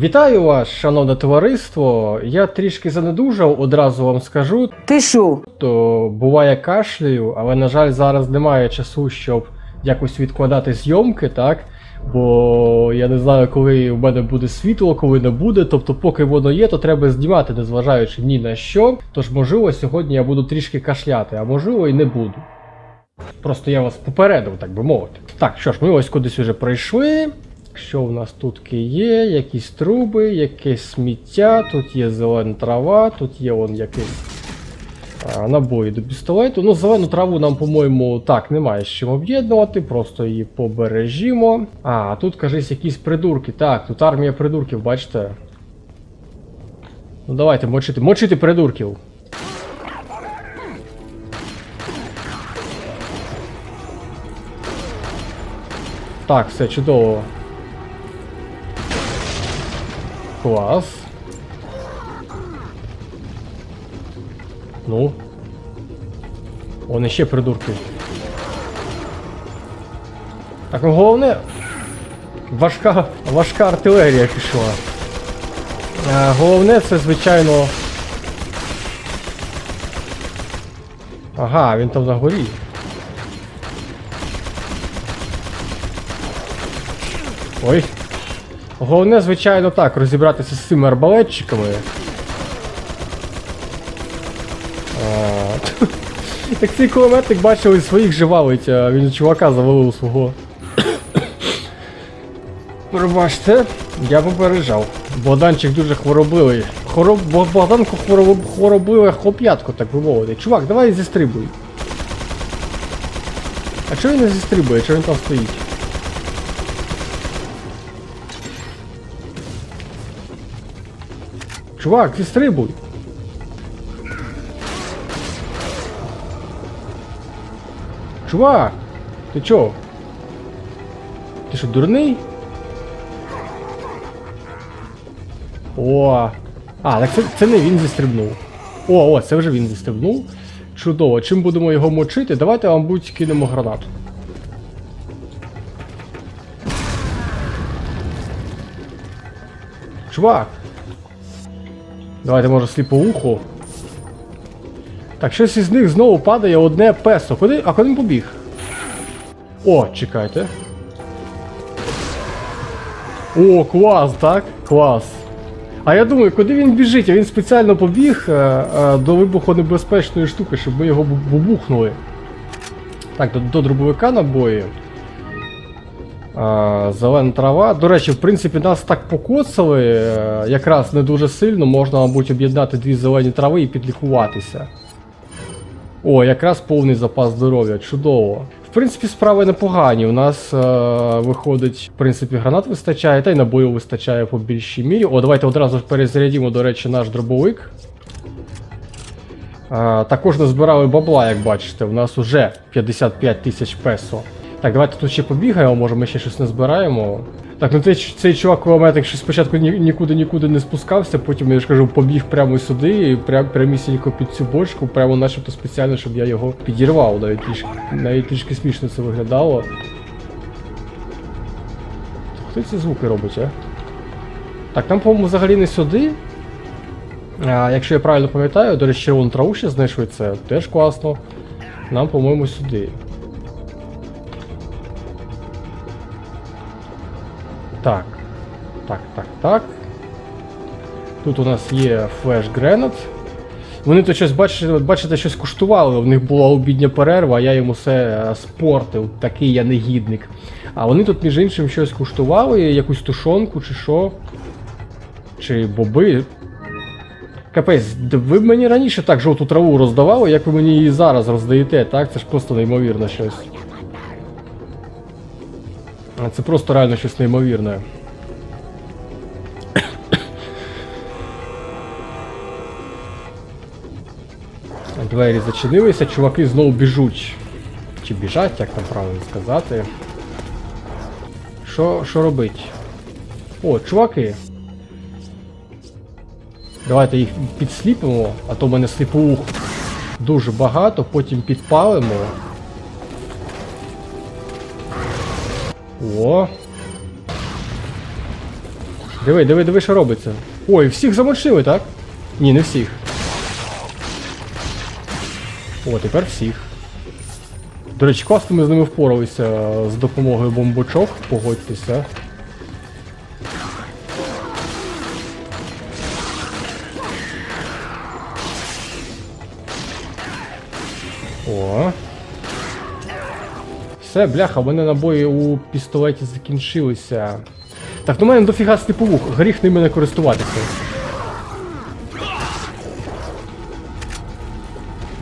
Вітаю вас, шановне товариство. Я трішки занедужав, одразу вам скажу. Ти шо? То буває кашляю, але на жаль, зараз немає часу, щоб якось відкладати зйомки, так? Бо я не знаю, коли в мене буде світло, коли не буде. Тобто, поки воно є, то треба знімати, незважаючи ні на що. Тож, можливо, сьогодні я буду трішки кашляти, а можливо і не буду. Просто я вас попередив, так би мовити. Так, що ж, ми ось кудись уже пройшли. Що в нас тут є? Якісь труби, якесь сміття, тут є зелена трава, тут є вон якийсь а, набої до пістолету. Ну, зелену траву нам, по-моєму, так, немає з чим об'єднувати, просто її побережімо. А, тут, кажись, якісь придурки. Так, тут армія придурків, бачите? Ну давайте, мочити, мочити придурків. Так, все чудово. Клас. Ну. Вони ще придурки. Так, ну головне. Важка, важка артилерія пішла. Е, головне це, звичайно. Ага, він там на горі. Ой. Головне, звичайно, так, розібратися з цими арбалетчиками. Так цей кулеметник бачили своїх же валить, а він чувака завалив свого. Пробачте, я попереджав. Богданчик дуже хворобливий. Хороб... Богданку хвороб... хворобливе хлоп'ятко, так би мовити. Чувак, давай зістрибуй. А чого він не зістрибує? Чого він там стоїть? Чувак, зістрибуй. Чувак! Ти чо? Ти що, дурний? О! А, так це, це не він зістрибнув. О, о, це вже він зістрибнув. Чудово. Чим будемо його мочити? Давайте, мабуть, кинемо гранату. Чувак! Давайте, може, сліповуху. Так, щось із них знову падає одне песо. Куди? А куди він побіг? О, чекайте. О, клас, так? Клас. А я думаю, куди він біжить? А він спеціально побіг е, е, до вибухонебезпечної штуки, щоб ми його бу- бубухнули. Так, до, до дробовика набої. Зелена трава. До речі, в принципі, нас так покоцали, е, якраз не дуже сильно, можна, мабуть, об'єднати дві зелені трави і підлікуватися. О, якраз повний запас здоров'я, чудово. В принципі, справи непогані. У нас е, виходить, в принципі, гранат вистачає, та й набою вистачає по більшій мірі. О, давайте одразу перезарядімо, до речі, наш дробовик. Е, також назбирали бабла, як бачите, у нас уже 55 тисяч песо. Так, давайте тут ще побігаємо, може ми ще щось не збираємо. Так, ну цей, цей чувак кулеметник що спочатку ні, нікуди нікуди не спускався, потім я ж кажу, побіг прямо сюди, і прям прямісінько під цю бочку, прямо начебто спеціально, щоб я його підірвав. Навіть трішки, навіть трішки смішно це виглядало. Хто ці звуки робить, а? Так, там, по-моєму, взагалі не сюди. А, якщо я правильно пам'ятаю, до речі, червону траву ще знайшли, це теж класно. Нам, по-моєму, сюди. Так. Так, так, так. Тут у нас є флеш гренат. Вони то щось, бачите, бачите, щось куштували, в них була обідня перерва, а я йому все е, спортив, такий я негідник. А вони тут, між іншим, щось куштували, якусь тушонку чи що. Чи боби. Капець, ви мені раніше так жовту траву роздавали, як ви мені її зараз роздаєте, так? Це ж просто неймовірно щось. Це просто реально щось неймовірне. Двері зачинилися, чуваки знову біжуть. Чи біжать, як там правильно сказати. Що, що робить? О, чуваки. Давайте їх підсліпимо, а то в мене сліпух дуже багато, потім підпалимо. О. Диви, диви, диви, що робиться. Ой, всіх замочили, так? Ні, не всіх. О, тепер всіх. До речі, класно ми з ними впоралися з допомогою бомбочок, погодьтеся. Все, бляха, в мене набої у пістолеті закінчилися. Так, ну в мене дофіга степовух, гріх ними не користуватися.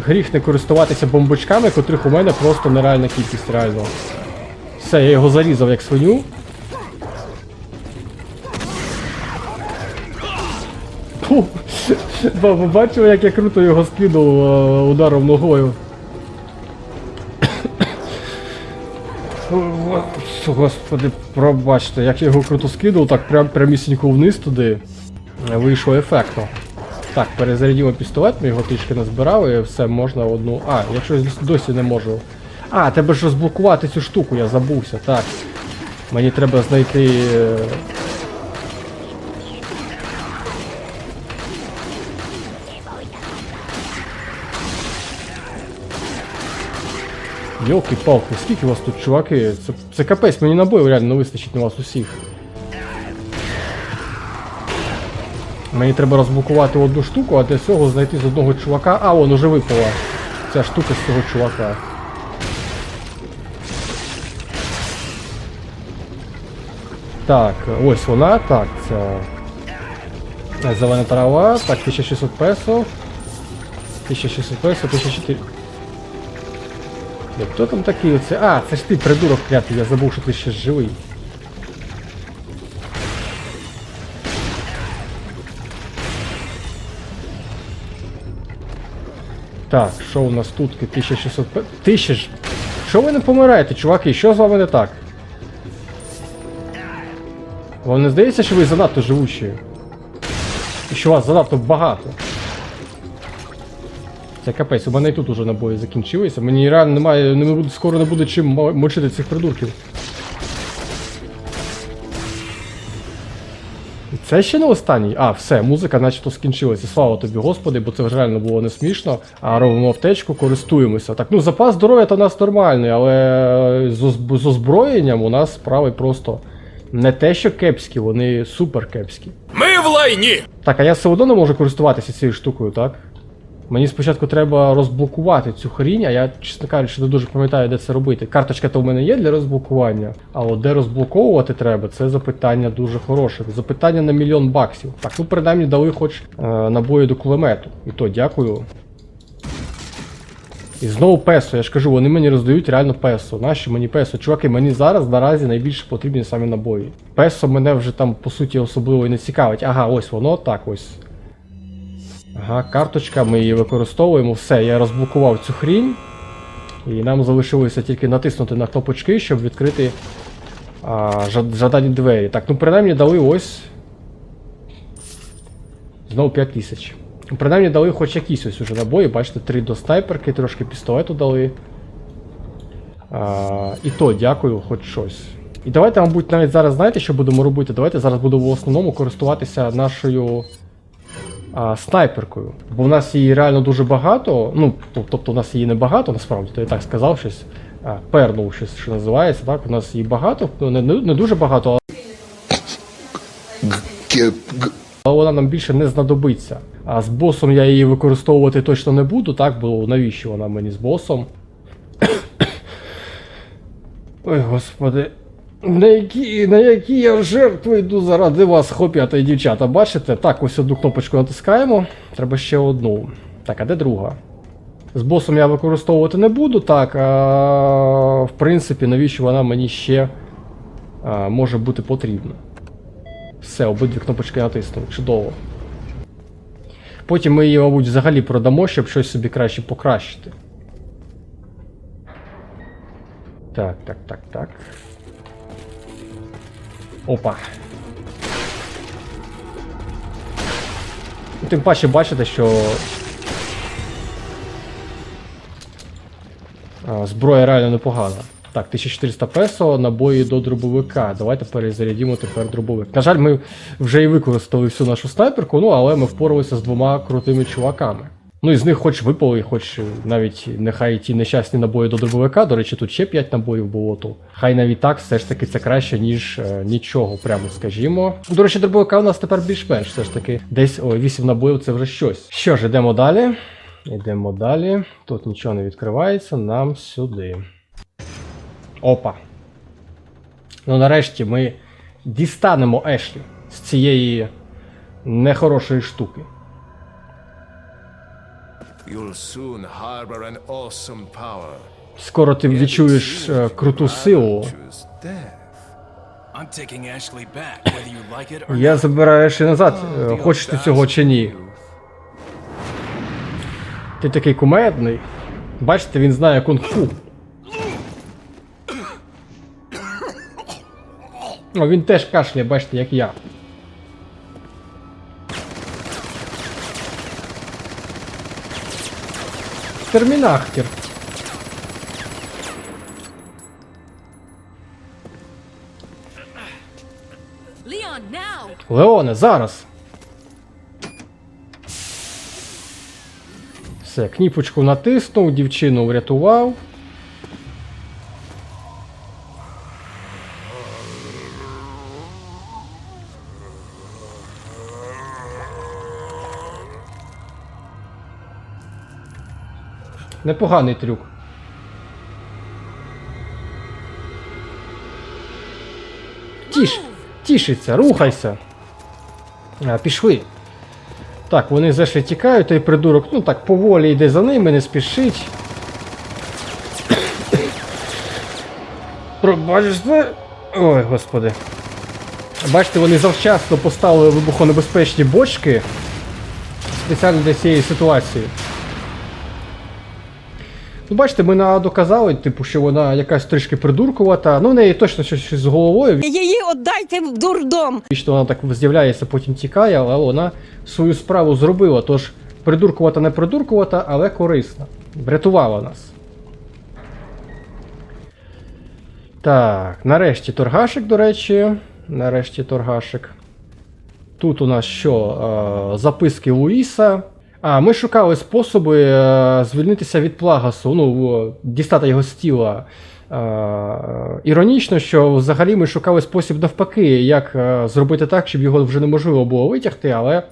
Гріх не користуватися бомбочками, котрих у мене просто нереальна кількість, реально. Все, я його зарізав як свиню. Бачив, як я круто його скинув е, ударом ногою. Господи, пробачте, як я його круто скидав, так прям прямісінько вниз туди. е, Вийшло ефектно. Так, перезарядімо пістолет, ми його трішки назбирали, і все, можна одну. А, якщо досі не можу. А, треба ж розблокувати цю штуку, я забувся, так. Мені треба знайти. Е, Йолки-палки, скільки вас тут, чуваки? Це, це капець, мені набоїв реально не вистачить на вас усіх. Мені треба розблокувати одну штуку, а для цього знайти з одного чувака. А, вон уже випала. Ця штука з цього чувака. Так, ось вона, так, це. Зелена трава, так, 1600 песо. 1600 песо, 1400. Бля, Хто там такий оце? А, це ж ти, придурок клятий, я забув, що ти ще живий. Так, що у нас тут? 1600 п... Тисяч. Що ви не помираєте, чуваки? Що з вами не так? Вам не здається, що ви занадто живучі? І що вас занадто багато? Це капець, у мене і тут уже набої закінчилися. Мені реально немає, не буде, скоро не буде чим мочити цих придурків. Це ще не останній. А, все, музика начебто скінчилася. Слава тобі, Господи, бо це вже реально було не смішно. А робимо аптечку, користуємося. Так, ну запас здоров'я то у нас нормальний, але з, з озброєнням у нас справи просто не те, що кепські, вони супер кепські. Ми в лайні! Так, а я все одно не можу користуватися цією штукою, так? Мені спочатку треба розблокувати цю хрінь, а я, чесно кажучи, не дуже пам'ятаю, де це робити. Карточка то в мене є для розблокування, а от де розблоковувати треба, це запитання дуже хороше. Запитання на мільйон баксів. Так, ну принаймні дали хоч е, набої до кулемету. І то дякую. І знову песо, я ж кажу, вони мені роздають реально песо. Нащо мені песо? Чуваки, мені зараз наразі найбільше потрібні самі набої. Песо мене вже там по суті особливо і не цікавить. Ага, ось воно, так ось. Ага, карточка, ми її використовуємо. Все, я розблокував цю хрінь. І нам залишилося тільки натиснути на кнопочки, щоб відкрити а, жадані двері. Так, ну принаймні дали ось. Знову 5000. Ну, Принаймні дали хоч якісь ось уже набої, бачите, 3 до снайперки, трошки пістолету дали. А, і то дякую, хоч щось. І давайте, мабуть, навіть зараз знаєте, що будемо робити? Давайте зараз будемо в основному користуватися нашою а, снайперкою. Бо в нас її реально дуже багато. Ну, тобто у нас її не багато, насправді, то я так сказав щось. А, пернув щось, що називається, так? У нас її багато, ну не, не, не дуже багато, але вона нам більше не знадобиться. А з босом я її використовувати точно не буду, так? Бо навіщо вона мені з босом? Ой, господи. На які, на які я жертви йду заради вас, хлоп'ята і дівчата, бачите? Так, ось одну кнопочку натискаємо. Треба ще одну. Так, а де друга? З босом я використовувати не буду, так. А, в принципі, навіщо вона мені ще а, може бути потрібна? Все, обидві кнопочки натиснули. Чудово. Потім ми її, мабуть, взагалі продамо, щоб щось собі краще покращити. Так, так, так, так. Опа. Ну, Тим паче бачите, що. Зброя реально непогана. Так, 1400 песо, набої до дробовика. Давайте перезарядімо тепер дробовик. На жаль, ми вже і використали всю нашу снайперку, ну але ми впоралися з двома крутими чуваками. Ну і з них хоч випали, хоч навіть нехай ті нещасні набої до дробовика. До речі, тут ще 5 набоїв було, то хай навіть так, все ж таки це краще, ніж е, нічого, прямо скажімо. До речі, дробовика у нас тепер більш-менш все ж таки. Десь о, 8 набоїв це вже щось. Що ж, ідемо далі. Йдемо далі. Тут нічого не відкривається, нам сюди. Опа. Ну нарешті ми дістанемо Ешлі з цієї нехорошої штуки. You'll soon harbor an awesome power. Скоро ти відчуєш е, круту силу. Choose death. I'm taking Ashley back, whether you like it or Я забираю Ешлі назад, е, хочеш ти цього чи ні. Ти такий кумедний. Бачите, він знає кунг-фу. О, він теж кашляє, бачите, як я. Now! Леоне, зараз. Все, кніпочку натиснув, дівчину врятував. Непоганий трюк. Тіш, тішиться, рухайся. А, пішли. Так, вони зайшли тікають, той придурок, ну так, поволі йде за ними, не спішить. Пробачте. Ой, господи. Бачите, вони завчасно поставили вибухонебезпечні бочки спеціально для цієї ситуації. Ну, бачите, ми на доказали, типу, що вона якась трішки придуркувата. Ну, в неї точно щось, щось з головою. Її віддайте в дурдом. Вічно вона так з'являється, потім тікає, але вона свою справу зробила. Тож придуркувата не придуркувата, але корисна. Врятувала нас. Так, нарешті торгашик, до речі. Нарешті торгашик. Тут у нас що? Записки Луїса. А, ми шукали способи е, звільнитися від плагасу, ну, дістати його з тіла. Е, іронічно, що взагалі ми шукали спосіб навпаки, як е, зробити так, щоб його вже неможливо було витягти, але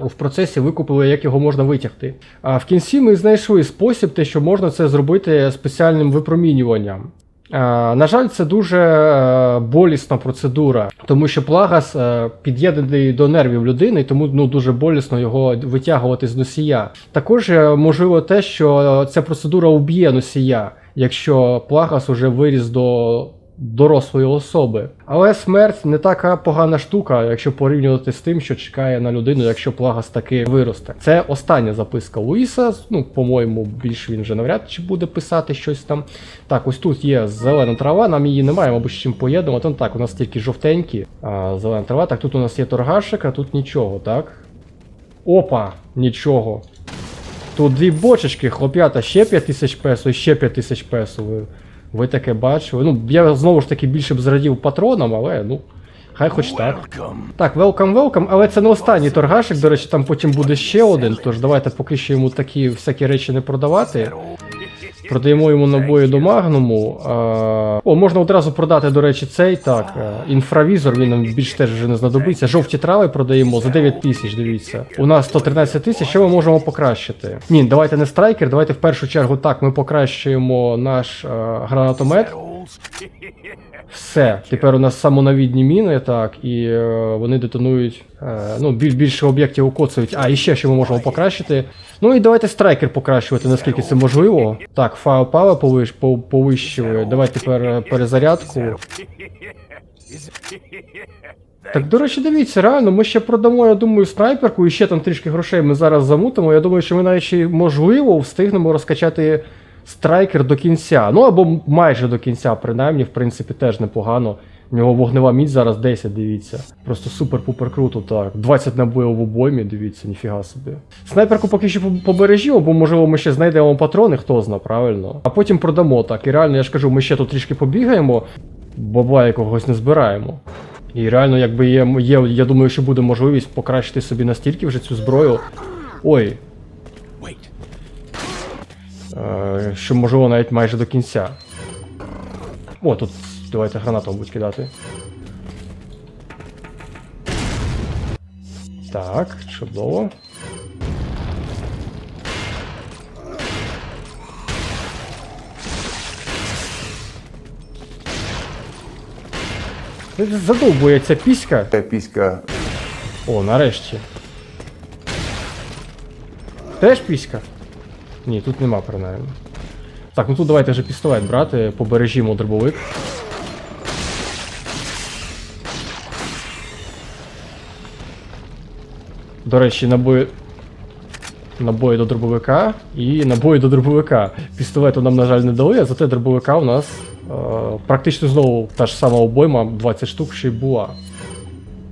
в процесі викупили, як його можна витягти. А в кінці ми знайшли спосіб, те, що можна це зробити спеціальним випромінюванням. Е, На жаль, це дуже е, болісна процедура, тому що плагас е, під'єднаний до нервів людини, тому ну, дуже болісно його витягувати з носія. Також можливо те, що ця процедура уб'є носія, якщо плагас уже виріс до дорослої особи. Але смерть не така погана штука, якщо порівнювати з тим, що чекає на людину, якщо плагас таки виросте. Це остання записка Луїса. Ну, по-моєму, більш він вже навряд чи буде писати щось там. Так, ось тут є зелена трава, нам її немає, мабуть, з чим поєднувати. Ну так, у нас тільки жовтенькі, а, зелена трава. Так, тут у нас є торгашик, а тут нічого, так? Опа, нічого. Тут дві бочечки, хлоп'ята, ще 5 тисяч песо і ще 5 тисяч песо. Ви, таке бачили. Ну, я знову ж таки більше б зрадів патронам, але ну. Хай хоч так. Welcome. Так, welcome, welcome, але це не останній торгашик, до речі, там потім буде ще один, тож давайте поки що йому такі всякі речі не продавати. Продаємо йому набої до магнуму. А, О, можна одразу продати, до речі, цей. Так, е, інфравізор, він нам більш теж вже не знадобиться. Жовті трави продаємо за 9 тисяч, дивіться. У нас 113 тисяч, що ми можемо покращити? Ні, давайте не страйкер, давайте в першу чергу так, ми покращуємо наш а, гранатомет. Все, тепер у нас самонавідні міни, так, і е, вони детонують. Е, ну, біль, більше об'єктів укоцують. А, і ще що ми можемо покращити. Ну і давайте страйкер покращувати, наскільки це можливо. Так, файл повиш, по- повищили. Давайте тепер е, перезарядку. Так, до речі, дивіться, реально, ми ще продамо, я думаю, снайперку і ще там трішки грошей ми зараз замутимо. Я думаю, що ми навіть можливо встигнемо розкачати страйкер до кінця. Ну або майже до кінця, принаймні, в принципі, теж непогано. У нього вогнева міць зараз 10, дивіться. Просто супер-пупер круто, так. 20 набоїв в обоймі, дивіться, ніфіга собі. Снайперку поки що побережімо, бо можливо ми ще знайдемо патрони, хто зна, правильно. А потім продамо так. І реально, я ж кажу, ми ще тут трішки побігаємо, баба якогось не збираємо. І реально, якби є, є, я думаю, що буде можливість покращити собі настільки вже цю зброю. Ой, що можливо навіть майже до кінця. О, тут давайте гранату, мабуть, кидати. Так, чудово. Задовбує ця піська. Та піська О, нарешті. Теж піська? Ні, тут нема принаймні. Так, ну тут давайте вже пістолет брати, побережімо дробовик. До речі, набої. Набої до дробовика і набої до дробовика. Пістолету нам, на жаль, не дали, а зате дробовика у нас е, практично знову та ж сама обойма, 20 штук ще й була.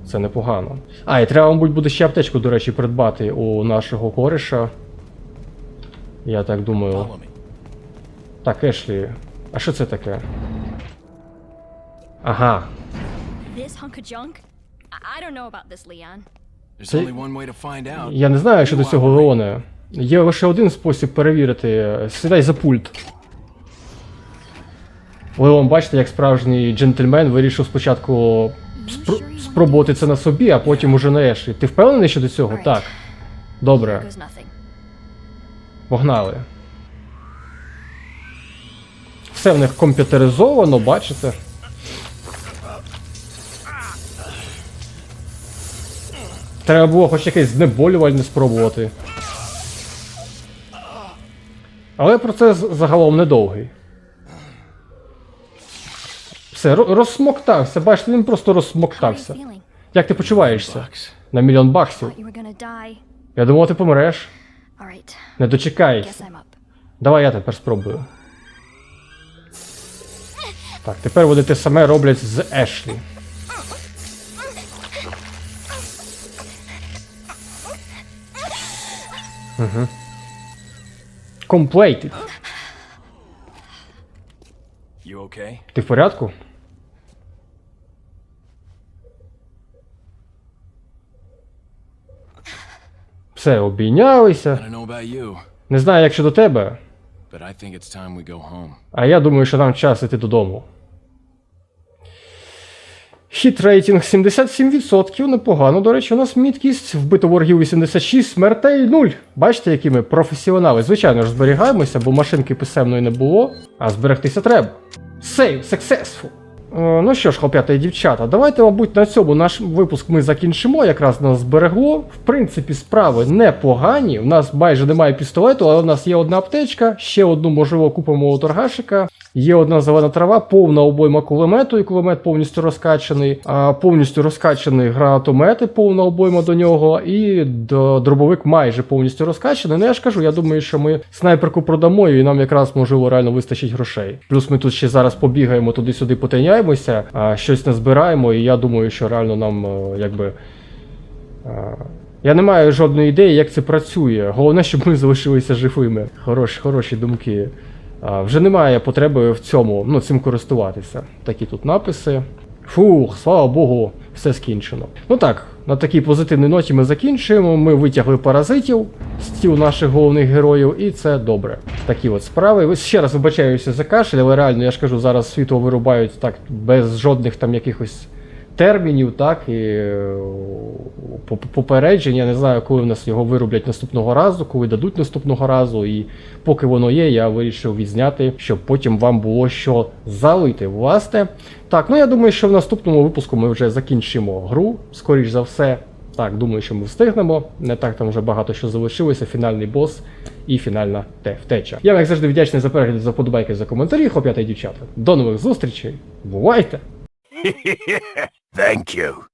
Це непогано. А, і треба, мабуть, буде ще аптечку, до речі, придбати у нашого кореша. Я так думаю. Так, Ешлі. А що це таке? Ага. Out. Я не знаю щодо цього Леоне. Є лише один спосіб перевірити. Сідай за пульт. Леон, бачите, як справжній джентльмен вирішив спочатку спр- спробувати це на собі, а потім уже на Ешлі. Ти впевнений щодо цього? Так. Добре. Погнали. Все в них комп'ютеризовано, бачите? Треба було хоч якесь знеболювальне спробувати. Але процес загалом недовгий. Все, розсмоктався, бачите, він просто розсмоктався. Як ти почуваєшся? На мільйон баксів. Я думав, ти помреш. Alright, Не дочекаєшся. Давай я тепер спробую. Так, тепер вони те саме роблять з Ешлі. Угу. Completed. You okay? Ти в порядку? Все, обійнялися. Не знаю, як щодо тебе, а я думаю, що нам час іти додому. Хіт рейтинг 77%, непогано. До речі, у нас міткість, вбито ворогів 86, смертей 0. Бачите, які ми професіонали. Звичайно ж, зберігаємося, бо машинки писемної не було, а зберегтися треба. Save successful. Е, ну що ж, хлоп'ята і дівчата, давайте, мабуть, на цьому наш випуск ми закінчимо. Якраз нас зберегло. В принципі, справи непогані. У нас майже немає пістолету, але у нас є одна аптечка, ще одну, можливо, купимо у торгашика. Є одна зелена трава, повна обойма кулемету, і кулемет повністю розкачаний, а повністю розкачаний гранатомети, повна обойма до нього, і дробовик майже повністю розкачаний. Ну я ж кажу, я думаю, що ми снайперку продамо, і нам якраз можливо реально вистачить грошей. Плюс ми тут ще зараз побігаємо туди-сюди, потиняємося, а щось назбираємо, і я думаю, що реально нам е, якби. е, Я не маю жодної ідеї, як це працює. Головне, щоб ми залишилися живими. Хороші, хороші думки. Вже немає потреби в цьому, ну, цим користуватися. Такі тут написи. Фух, слава Богу, все скінчено. Ну так, на такій позитивній ноті ми закінчуємо. Ми витягли паразитів з тіл наших головних героїв, і це добре. Такі от справи. Ви- Ще раз вибачаюся за кашель, але реально, я ж кажу, зараз світло вирубають так без жодних там якихось термінів, так, і е, попереджень. Я не знаю, коли в нас його вироблять наступного разу, коли дадуть наступного разу. І поки воно є, я вирішив відзняти, щоб потім вам було що залити. Власне. Так, ну я думаю, що в наступному випуску ми вже закінчимо гру, скоріш за все. Так, думаю, що ми встигнемо. Не так там вже багато що залишилося. Фінальний бос і фінальна те- втеча. Я вам, як завжди вдячний за перегляд, за подобайки, за коментарі, хлоп'ята і дівчата. До нових зустрічей. Бувайте! Thank you.